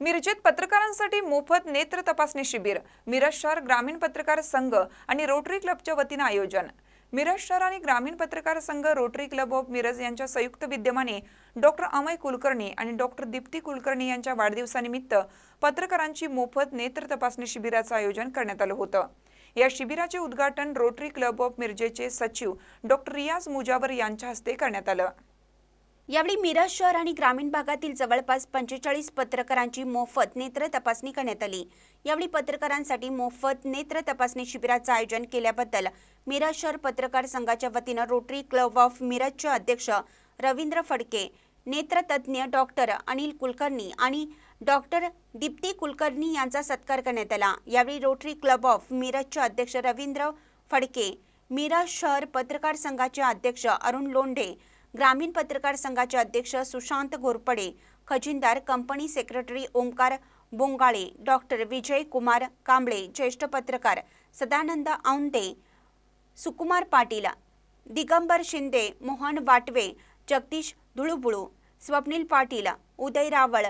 मिरजेत पत्रकारांसाठी मोफत नेत्र तपासणी शिबिर मिरज शहर ग्रामीण पत्रकार संघ आणि रोटरी क्लबच्या वतीनं आयोजन. मिरज शहर आणि ग्रामीण पत्रकार संघ रोटरी क्लब ऑफ मिरज यांच्या संयुक्त विद्यमाने डॉक्टर अमय कुलकर्णी आणि डॉक्टर दीप्ती कुलकर्णी यांच्या वाढदिवसानिमित्त पत्रकारांची मोफत नेत्र तपासणी शिबिराचं आयोजन करण्यात आलं होतं. या शिबिराचे उद्घाटन रोटरी क्लब ऑफ मिरजेचे सचिव डॉक्टर रियाज मुजावर यांच्या हस्ते करण्यात आलं. यावेळी मिरज शहर आणि ग्रामीण भागातील जवळपास पंचेचाळीस पत्रकारांची मोफत नेत्र तपासणी करण्यात आली. यावेळी पत्रकारांसाठी मोफत नेत्र तपासणी शिबिराचं आयोजन केल्याबद्दल मिरज शहर पत्रकार संघाच्या वतीनं रोटरी क्लब ऑफ मिरजचे अध्यक्ष रवींद्र फडके नेत्रतज्ज्ञ डॉक्टर अनिल कुलकर्णी आणि डॉक्टर दीप्ती कुलकर्णी यांचा सत्कार करण्यात आला. यावेळी रोटरी क्लब ऑफ मिरजचे अध्यक्ष रवींद्र फडके मिरज शहर पत्रकार संघाचे अध्यक्ष अरुण लोंढे ग्रामीण पत्रकार संघाचे अध्यक्ष Sushant Ghorpade खजिनदार company secretary Omkar Bongale doctor Vijay Kumar Kamble ज्येष्ठ पत्रकार सदानंद औंदे सुकुमार पाटील दिगंबर शिंदे मोहन वाटवे जगदीश धुळुबुळू स्वप्नील पाटील उदय रावळ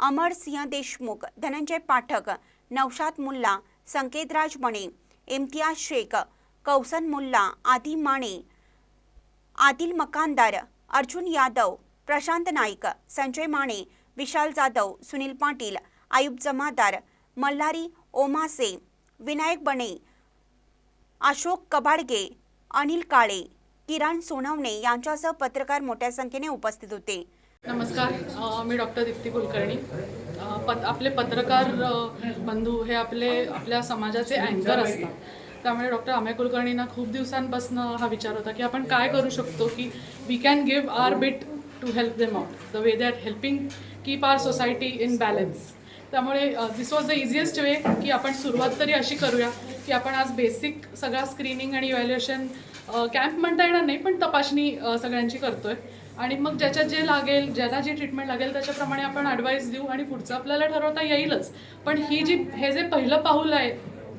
अमर सिंह देशमुख धनंजय पाठक नौशाद मुल्ला संकेतराज मणे इम्तियाज शेख कौसन मुल्ला आदी माने आदिल मकानदार अर्जुन यादव प्रशांत नाईक संजय माने विशाल जाधव सुनील पाटील आयुब जमादार मल्हारी ओमासे विनायक बणे अशोक कबाडगे अनिल काळे किरण सोनवणे यांच्यासह पत्रकार मोठ्या संख्येने उपस्थित होते. नमस्कार मी डॉक्टर दीप्ती कुलकर्णी. पत आपले पत्रकार बंधू हे आपले आपल्या समाजाचे अँकर असतात. त्यामुळे डॉक्टर अमय कुलकर्णींना खूप दिवसांपासून हा विचार होता की आपण काय करू शकतो की we can give our bit to help them out the way they are helping keep our society in balance त्यामुळे this was the easiest way की आपण सुरुवात तरी अशी करूया की आपण आज बेसिक सगळा स्क्रीनिंग आणि इव्हॅल्युएशन कॅम्प uh, म्हणता येणार नाही पण तपासणी uh, सगळ्यांची करतोय. आणि मग ज्याच्यात जे लागेल ज्याला जी ट्रीटमेंट लागेल त्याच्याप्रमाणे आपण ॲडवाईस देऊ आणि पुढचं आपल्याला ठरवता येईलच. पण ही जी हे जे पहिलं पाऊल आहे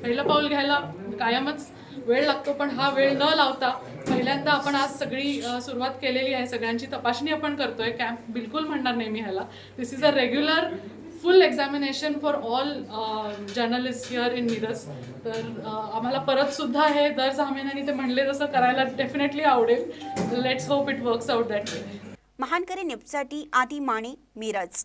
पहिलं पाऊल घ्यायला कायमच वेळ लागतो पण हा वेळ न लावता पहिल्यांदा आपण आज सगळी सुरुवात केलेली आहे सगळ्यांची तपासणी आपण करतोय. कॅम्प बिलकुल म्हणणार नाही मी ह्याला. This is a regular full examination for all journalist here in Miraj तर आम्हाला परत सुद्धा हे दर सहा महिन्यांनी ते म्हणले तसं करायला डेफिनेटली आवडेल. Let's hope it works out that महानकरी न्यूजसाठी आदी माने मिरज.